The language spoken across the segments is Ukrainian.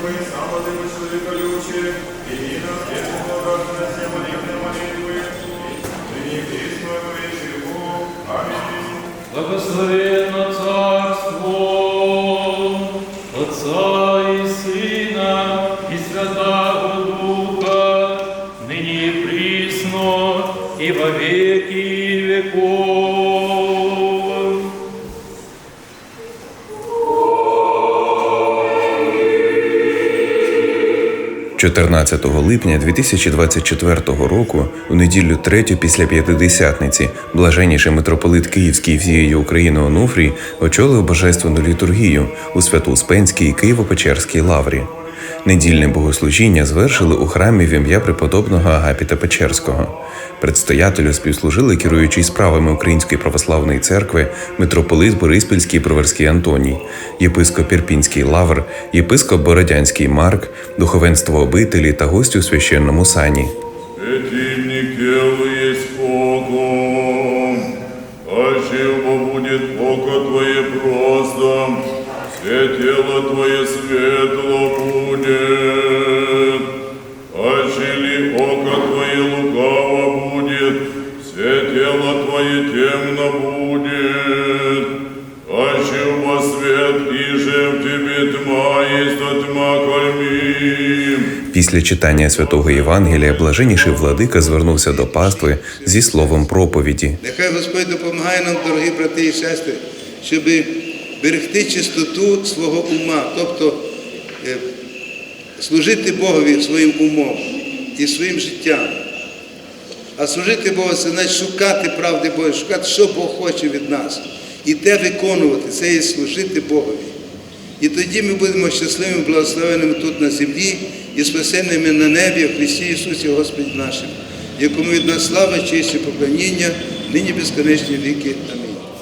Твои самого человека лючи, и на свете благодатно все молитвы молитвы, и не Твои. Аминь. Благословенно Царство Отца і Сина і Святого Духа, нині і прісно во веки веков. 14 липня 2024 року, у неділю третю після п'ятидесятниці, блаженніший митрополит Київський всієї України Онуфрій очолив божественну літургію у Свято-Успенській Києво-Печерській лаврі. Недільне богослужіння звершили у храмі в ім'я преподобного Агапіта Печерського. Предстоятелю співслужили керуючий справами Української православної церкви митрополит Бориспільський Проверський Антоній, єпископ Ірпінський Лавр, єпископ Бородянський Марк, духовенство обителі та гості у священному сані. Богом, а живо будет просто, все тело Твое светло будет, а жили око Твое лукаво будет, все тело Твое темно будет, а живо свет, и же в Тебе тьма есть, тьма кормим. Після читання святого Євангелія блаженніший владика звернувся до пастви зі словом проповіді. Нехай Господь допомагає нам, дорогі брати і сестри, щоб берегти чистоту свого ума, тобто е, служити Богові своїм умом і своїм життям. А служити Богу це значить шукати правди Божої, шукати, що Бог хоче від нас. І те виконувати, це є служити Богові. І тоді ми будемо щасливими, благословеними тут на землі і спасенними на небі в Христі Ісусі Господі нашим, якому від нас слава, честь і поклоніння, нині безконечні віки. Амінь.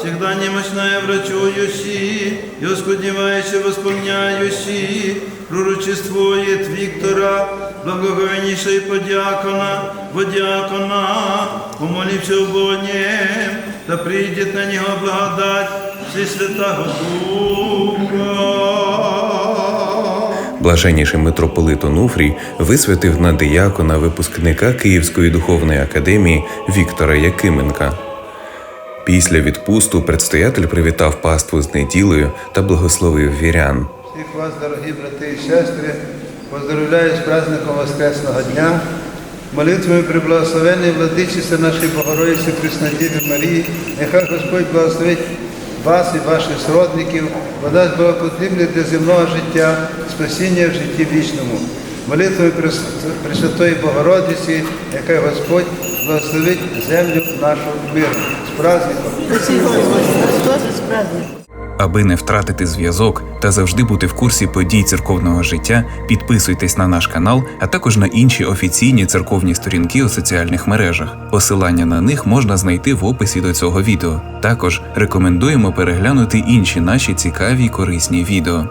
всегда немощная врачующий и оскудевающе восполняющий, пророчествует Виктора, благоговейнейшей подьякона, водякона, умолившего Богнем, да придет на него благодать Всесвятого Духа. Блаженніший митрополит Онуфрій висвятив на диякона випускника Київської духовної академії Віктора Якименка. Після відпусту предстоятель привітав паству з неділею та благословив вірян. Всіх вас, дорогі брати і сестри, поздравляю з праздником Воскресного дня, молитвами при благословенній владичиці нашої Богородиці Преснодіві Марії, нехай Господь благословить вас і ваших сродників, подасть благопотрібне для земного життя, спасіння в житті вічному. Прес- Пресвятої Богородиці, нехай Господь благословить землю нашу миру. З праздником. Аби не втратити зв'язок та завжди бути в курсі подій церковного життя, підписуйтесь на наш канал, а також на інші офіційні церковні сторінки у соціальних мережах. Посилання на них можна знайти в описі до цього відео. Також рекомендуємо переглянути інші наші цікаві й корисні відео.